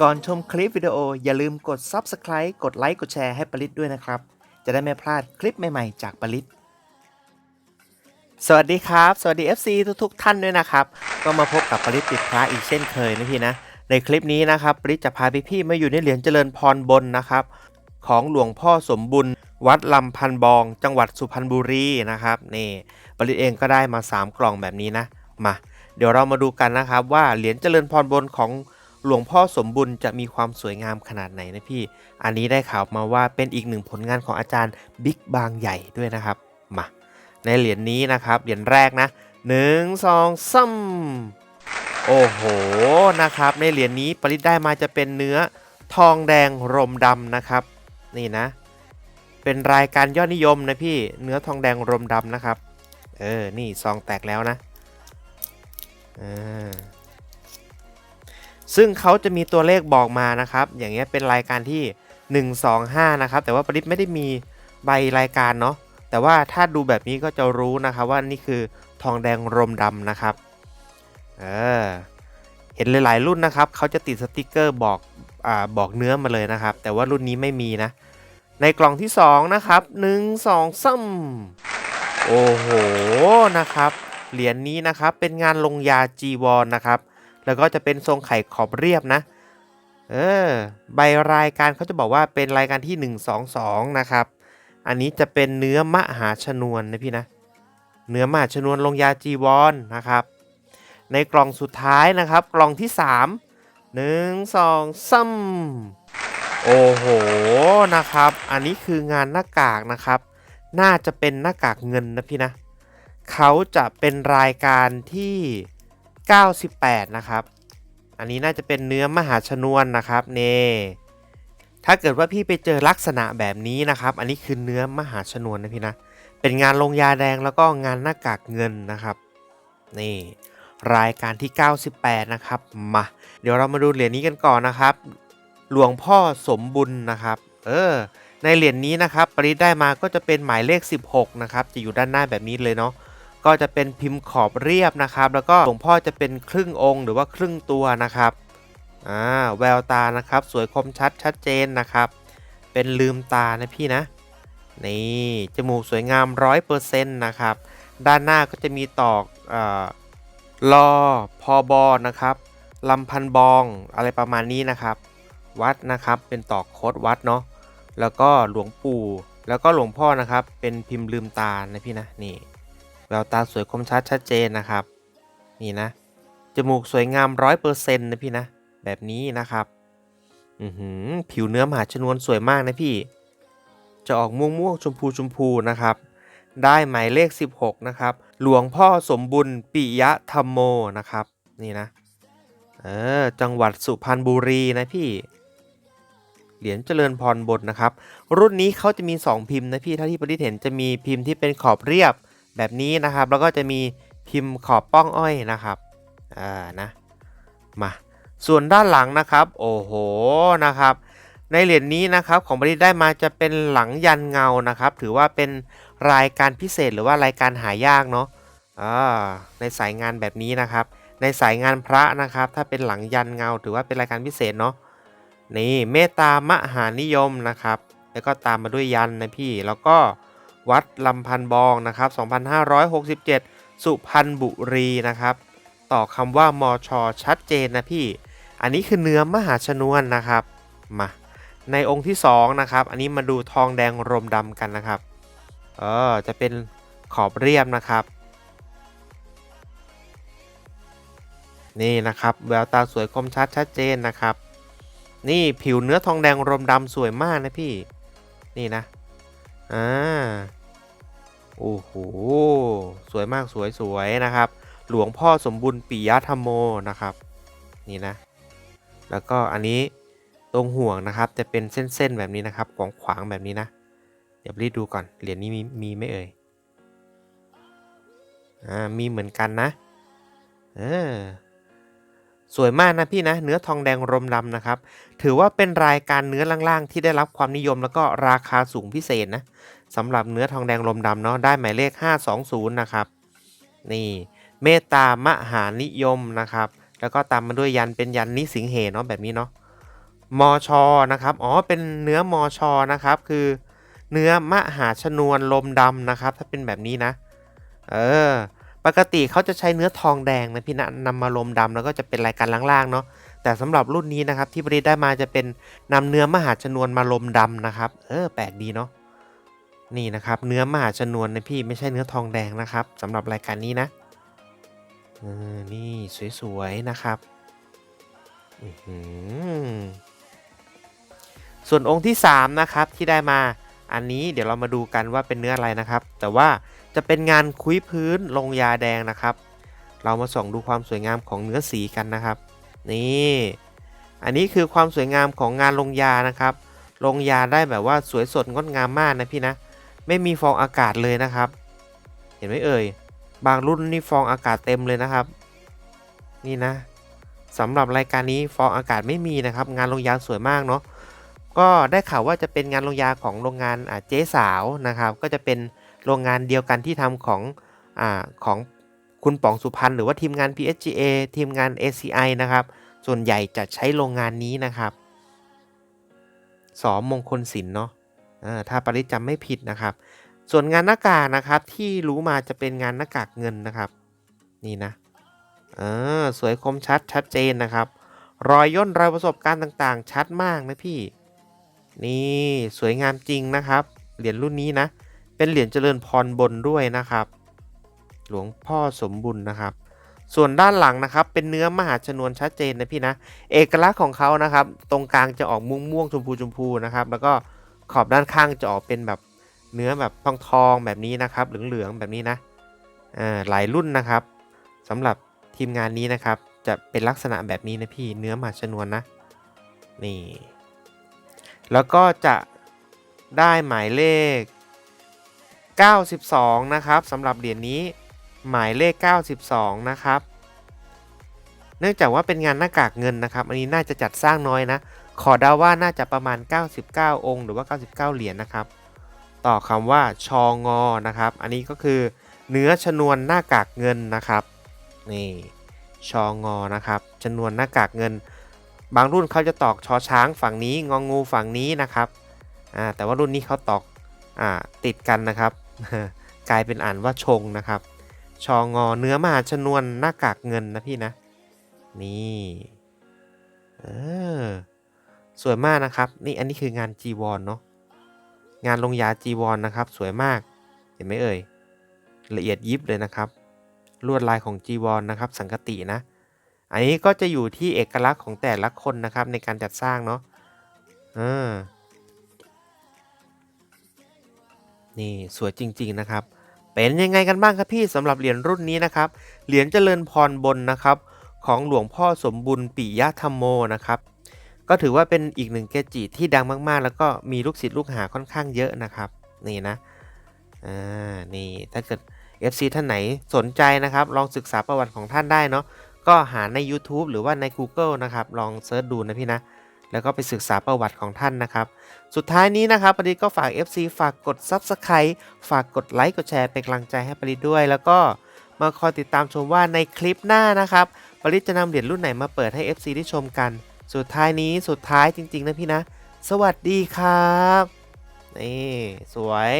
ก่อนชมคลิปวิดีโออย่าลืมกด Subscribe กดไลค์กดแชร์ให้ปริศด้วยนะครับ จะได้ไม่พลาดคลิปใหม่ๆ จากปริศสวัสดีครับ สวัสดี FC ทุกๆ ท่านด้วยนะครับ ก็มาพบกับปริศติดพระอีกเช่นเคยนะพี่นะ ในคลิปนี้นะครับปริศจะพาพี่ๆมาอยู่ในเหรียญเจริญพรบนนะครับ ของหลวงพ่อสมบุญ วัดลำพันบอง จังหวัดสุพรรณบุรีนะครับนี่ปริศเองก็ได้มา 3 กล่องแบบนี้นะมา เดี๋ยวเรามาดูกันนะครับว่าเหรียญเจริญพรบนของหลวงพ่อสมบุญจะมีความสวยงามขนาดไหนนะพี่ อันนี้ได้ข่าวมาว่าเป็นอีกหนึ่งผลงานของอาจารย์บิ๊กบางใหญ่ด้วยนะครับ มา ในเหรียญนี้นะครับ เหรียญแรกนะหนึ่งสองซ้ำโอ้โห นะครับ ในเหรียญนี้ปริศได้มาจะเป็นเนื้อทองแดงรมดำนะครับ นี่นะ เป็นรายการยอดนิยมนะพี่ เนื้อทองแดงรมดำนะครับ เออ นี่ซองแตกแล้วนะ ซึ่งเขาจะมีตัวเลขบอกมานะครับ อย่างเงี้ยเป็นรายการที่ 125 นะครับ แต่ว่าปริศไม่ได้มีใบรายการเนาะ แต่ว่าถ้าดูแบบนี้ก็จะรู้นะครับว่านี่คือทองแดงรมดำนะครับ เออ เห็นหลาย ๆ รุ่นนะครับเขาจะติดสติกเกอร์บอกอ่าบอกเนื้อมาเลยนะครับ แต่ว่ารุ่นนี้ไม่มีนะ ในกล่องที่ 2 นะครับ 1 2ซ้ำโอ้โห นะครับ เหรียญนี้นะครับเป็นงานลงยาจีวรนนะครับ แล้วก็จะเป็นทรงไข่ขอบเรียบนะ เออใบรายการเขาจะบอกว่าเป็นรายการที่ 122 นะครับ อันนี้จะเป็นเนื้อมหาชนวนนะพี่นะ เนื้อมหาชนวนลงยาจีวรนนะครับ ในกล่องสุดท้ายนะครับ กล่องที่ 3 1 2ซ้ำโอ้โหนะครับ อันนี้คืองานหน้ากากนะครับ น่าจะเป็นหน้ากากเงินนะพี่นะ เขาจะเป็นรายการที่ 98 นะครับ อันนี้น่าจะเป็นเนื้อมหาชนวนนะครับเน่ถ้าเกิดว่าพี่ไปเจอลักษณะแบบนี้นะครับ อันนี้คือเนื้อมหาชนวนนะพี่นะ เป็นงานลงยาแดงแล้วก็งานหน้ากากเงินนะครับ นี่รายการที่ 98 นะครับ มา เดี๋ยวเรามาดูเหรียญนี้กันก่อนนะครับ หลวงพ่อสมบุญนะครับ เออ ในเหรียญนี้นะครับ ปริศได้มาก็จะเป็นหมายเลข 16 นะครับ จะอยู่ด้านหน้าแบบนี้เลยเนาะ ก็จะเป็นพิมพ์ขอบเรียบนะครับ แล้วก็หลวงพ่อจะเป็นครึ่งองค์ หรือว่าครึ่งตัวนะครับอ่าแววตานะครับ สวยคมชัดชัดเจนนะครับ เป็นลืมตานะพี่นะ นี่จมูกสวยงามร้อยเปอร์เซ็นต์นะครับ ด้านหน้าก็จะมีตอกอ่าลอพอบอนะครับลำพันบองอะไรประมาณนี้นะครับ วัดนะครับเป็นตอกโคดวัดเนาะแล้วก็หลวงปู่ แล้วก็หลวงพ่อนะครับ เป็นพิมพ์ลืมตานะพี่นะนี่ แววตาสวยคมชัดชัดเจนนะครับ นี่นะ จมูกสวยงามร้อยเปอร์เซ็นต์นะพี่นะ แบบนี้นะครับ อือหือ ผิวเนื้อมหาชนวนสวยมากนะพี่ จะออกม่วงม่วงๆชมพูชมพูนะครับ ได้หมายเลข 16 นะครับ หลวงพ่อสมบุญปิยะธรรมโมนะครับ นี่นะ เออ จังหวัดสุพรรณบุรีนะพี่เหรียญเจริญพรบนนะครับ รุ่นนี้เขาจะมี 2 พิมพ์นะพี่ถ้าที่ประดิษฐ์เห็นจะมีพิมพ์ที่เป็นขอบเรียบ แบบนี้นะครับ แล้วก็จะมีพิมพ์ขอบป้องอ้อยนะครับอ่านะมาส่วนด้านหลังนะครับ โอ้โหนะครับ ในเหรียญนี้นะครับของบริษัทได้มาจะเป็นหลังยันเงานะครับ ถือว่าเป็นรายการพิเศษหรือว่ารายการหายากเนาะอ่าในสายงานแบบนี้นะครับ ในสายงานพระนะครับ ถ้าเป็นหลังยันเงา ถือว่าเป็นรายการพิเศษเนาะนี่เมตตามหานิยมนะครับ แล้วก็ตามมาด้วยยันนะพี่แล้วก็ วัดลำพันบองนะครับ 2567 สุพรรณบุรีนะครับ ต่อคำว่ามอชอชัดเจนนะพี่ อันนี้คือเนื้อมหาชนวนนะครับ มา ในองค์ที่2นะครับ อันนี้มาดูทองแดงรมดำกันนะครับ เออ จะเป็นขอบเรียบนะครับ นี่นะครับ แววตาสวยคมชัดชัดเจนนะครับ นี่ผิวเนื้อทองแดงรมดำสวยมากนะพี่ นี่นะ อ่า โอ้โห สวยมากสวยสวยนะครับ หลวงพ่อสมบุญปิยธรรมโมนะครับ นี่นะ แล้วก็อันนี้ตรงห่วงนะครับจะเป็นเส้นๆแบบนี้นะครับขวางขวางๆแบบนี้นะ เดี๋ยวรีบดูก่อน เหรียญนี้มีมีไหมเอ่ย อ่า มีเหมือนกันนะ เออสวยมากนะพี่นะเนื้อทองแดงรมดำนะครับ ถือว่าเป็นรายการเนื้อล่างๆ ที่ได้รับความนิยมแล้วก็ราคาสูงพิเศษนะ สำหรับเนื้อทองแดงรมดำเนาะได้หมายเลข 520 นะครับนี่เมตตามหานิยมนะครับ แล้วก็ตามมาด้วยยันเป็นยันนิสิงเหเนาะแบบนี้เนาะมอชอนะครับอ๋อเป็นเนื้อมอชอนะครับคือเนื้อมหาชนวนลมดำนะครับ ถ้าเป็นแบบนี้นะเออปกติเขาจะใช้เนื้อทองแดงนะพี่นะนำมาลมดำแล้วก็จะเป็นรายการล่างๆเนาะแต่สำหรับรุ่นนี้นะครับที่บริได้มาจะเป็นนำเนื้อมหาชนวนมาลมดำนะครับ เออแปลกดีเนาะ นี่นะครับเนื้อมหาชนวนนะพี่ไม่ใช่เนื้อทองแดงนะครับสำหรับรายการนี้นะนี่สวยๆนะครับส่วนองค์ที่ 3 นะครับที่ได้มาอันนี้เดี๋ยวเรามาดูกันว่าเป็นเนื้ออะไรนะครับ แต่ว่าจะเป็นงานคุยพื้นลงยาแดงนะครับ เรามาส่องดูความสวยงามของเนื้อสีกันนะครับ นี่อันนี้คือความสวยงามของงานลงยานะครับ ลงยาได้แบบว่าสวยสดงดงามมากนะพี่นะ ไม่มีฟองอากาศเลยนะครับ เห็นไหมเอ่ย บางรุ่นนี่ฟองอากาศเต็มเลยนะครับ นี่นะสำหรับรายการนี้ฟองอากาศไม่มีนะครับ งานลงยาสวยมากเนาะก็ได้ข่าวว่าจะเป็นงานลงยาของโรงงานเจ๊สาวนะครับ ก็จะเป็นโรงงานเดียวกันที่ทำของอของคุณป๋องสุพรรณหรือว่าทีมงาน PSGA ทีมงาน ACI นะครับ ส่วนใหญ่จะใช้โรงงานนี้นะครับสอมงคลศิลป์เนาะ ถ้าปริจำไม่ผิดนะครับ ส่วนงานหน้ากากนะครับที่รู้มาจะเป็นงานหน้ากากเงินนะครับ นี่นะเออสวยคมชัดชัดเจนนะครับ รอยย่นรอยประสบการณ์ต่างๆ ชัดมากนะพี่ นี่สวยงามจริงนะครับ เหรียญรุ่นนี้นะ เป็นเหรียญเจริญพรบนด้วยนะครับ หลวงพ่อสมบุญนะครับส่วนด้านหลังนะครับ เป็นเนื้อมหาชนวนชัดเจนนะพี่นะ เอกลักษณ์ของเขานะครับ ตรงกลางจะออกม่วงม่วงๆชมพูชมพูนะครับ แล้วก็ ขอบด้านข้างจะออกเป็นแบบเนื้อแบบทองทองแบบนี้นะครับ เหลืองๆแบบนี้นะอ่าหลายรุ่นนะครับสำหรับทีมงานนี้นะครับ จะเป็นลักษณะแบบนี้นะพี่เนื้อหมาชนวนนะนี่แล้วก็จะได้หมายเลข 92 นะครับสำหรับเหรียญนี้หมายเลข 92 นะครับ เนื่องจากว่าเป็นงานหน้ากากเงินนะครับ อันนี้น่าจะจัดสร้างน้อยนะ ขอเดาว่าน่าจะประมาณ 99 องค์ หรือว่า 99 เหรียญนะครับ ต่อคำว่าชองอนะครับ อันนี้ก็คือเนื้อชนวนหน้ากากเงินนะครับ นี่ชองอนะครับชนวนหน้ากากเงิน บางรุ่นเขาจะตอกชอช้างฝั่งนี้งองูฝั่งนี้นะครับอ่าแต่ว่ารุ่นนี้เขาตอกอ่าติดกันนะครับ กลายเป็นอ่านว่าชงนะครับ ชองอเนื้อมหาชนวนหน้ากากเงินนะพี่นะ นี่เออสวยมากนะครับ นี่อันนี้คืองานจีวรเนาะงานลงยาจีวรนะครับ สวยมากเห็นไหมเอ่ยละเอียดยิบเลยนะครับลวดลายของจีวรนะครับ สังกตินะ อันนี้ก็จะอยู่ที่เอกลักษณ์ของแต่ละคนนะครับ ในการจัดสร้างเนาะเออนี่สวยจริง ๆนะครับ เป็นยังไงกันบ้างครับพี่สำหรับเหรียญรุ่นนี้นะครับเหรียญเจริญพรบนนะครับ ของหลวงพ่อสมบุญปิยธรรมโมนะครับ ก็ถือว่าเป็นอีกหนึ่งเกจิที่ดังมากๆ แล้วก็มีลูกศิษย์ลูกหาค่อนข้างเยอะนะครับ นี่นะอ่านี่ถ้าเกิด FC ท่านไหนสนใจนะครับ ลองศึกษาประวัติของท่านได้เนาะก็หาใน YouTube หรือว่าใน Google นะครับ ลองเซิร์ชดูนะพี่นะ แล้วก็ไปศึกษาประวัติของท่านนะครับ สุดท้ายนี้นะครับปริก็ฝาก FC ฝากกด Subscribe ฝากกดไลค์กดแชร์เป็นกำลังใจให้ปริด้วย แล้วก็มาคอยติดตามชมว่าในคลิปหน้านะครับ ริศจะนำเหรียญรุ่นไหนมาเปิดให้ FC ได้ชมกัน สุดท้ายนี้สุดท้ายจริง ๆ นะพี่นะ สวัสดีครับ นี่ สวย